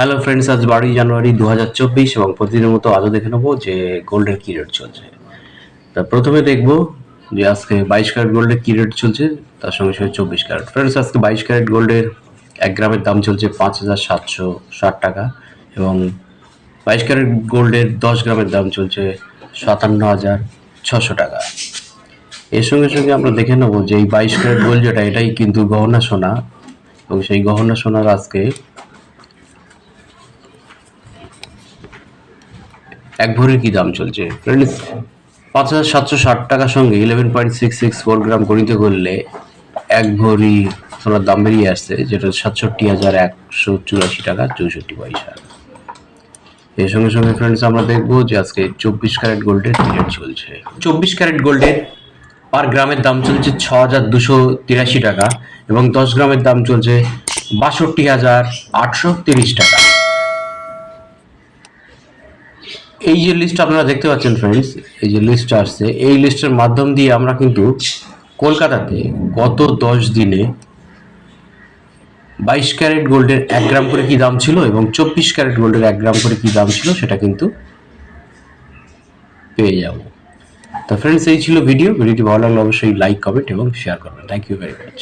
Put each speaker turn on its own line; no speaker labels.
Hello friends আজ বারোই জানুয়ারি দু হাজার চব্বিশ এবং প্রতিদিনের মতো আজও দেখে নেব যে গোল্ডের কী রেট চলছে। তা প্রথমে দেখব যে আজকে বাইশ ক্যারেট গোল্ডের কী রেট চলছে, তার সঙ্গে সঙ্গে চব্বিশ ক্যারেট ফ্রেন্ডস আজকে বাইশ ক্যারেট গোল্ডের এক গ্রামের দাম চলছে পাঁচ হাজার সাতশো ষাট টাকা এবং বাইশ ক্যারেট গোল্ডের দশ গ্রামের দাম চলছে সাতান্ন হাজার ছশো টাকা। এর সঙ্গে সঙ্গে আমরা দেখে নেব যে এই বাইশ ক্যারেট গোল্ড যেটা, এটাই কিন্তু গহনা সোনা এবং সেই গহনা সোনার আজকে এক ভরির কি দাম চলছে? ফ্রেন্ডস পাঁচ হাজার সাতশো ষাট টাকার সঙ্গে eleven point six six four gram গণিত করলে এক ভরি সোনার দাম বেরিয়ে আসছে, যেটা সাতষট্টি হাজার একশো চুরাশি টাকা চৌষট্টি পয়সা। এর সঙ্গে সঙ্গে ফ্রেন্ডস আমরা দেখব যে আজকে চব্বিশ ক্যারেট গোল্ডের রেট চলছে। চব্বিশ ক্যারেট গোল্ডের পার গ্রামের দাম চলছে ছ হাজার দুশো তিরাশি টাকা এবং দশ গ্রামের দাম চলছে বাষট্টি হাজার আটশো তিরিশ টাকা। এই যে লিস্ট আপনারা দেখতে পাচ্ছেন ফ্রেন্ডস এই যে লিস্ট আসছে, এই লিস্টের মাধ্যম দিয়ে আমরা কিন্তু কলকাতাতে গত দশ দিনে বাইশ ক্যারেট গোল্ডের এক গ্রাম করে কি দাম ছিল এবং চব্বিশ ক্যারেট গোল্ডের এক গ্রাম করে কি দাম ছিল সেটা কিন্তু পেয়ে যাব। তো ফ্রেন্ডস এই ছিল ভিডিও ভিডিওটি ভালো লাগলে অবশ্যই লাইক কমেন্ট এবং শেয়ার করবেন। Thank you very much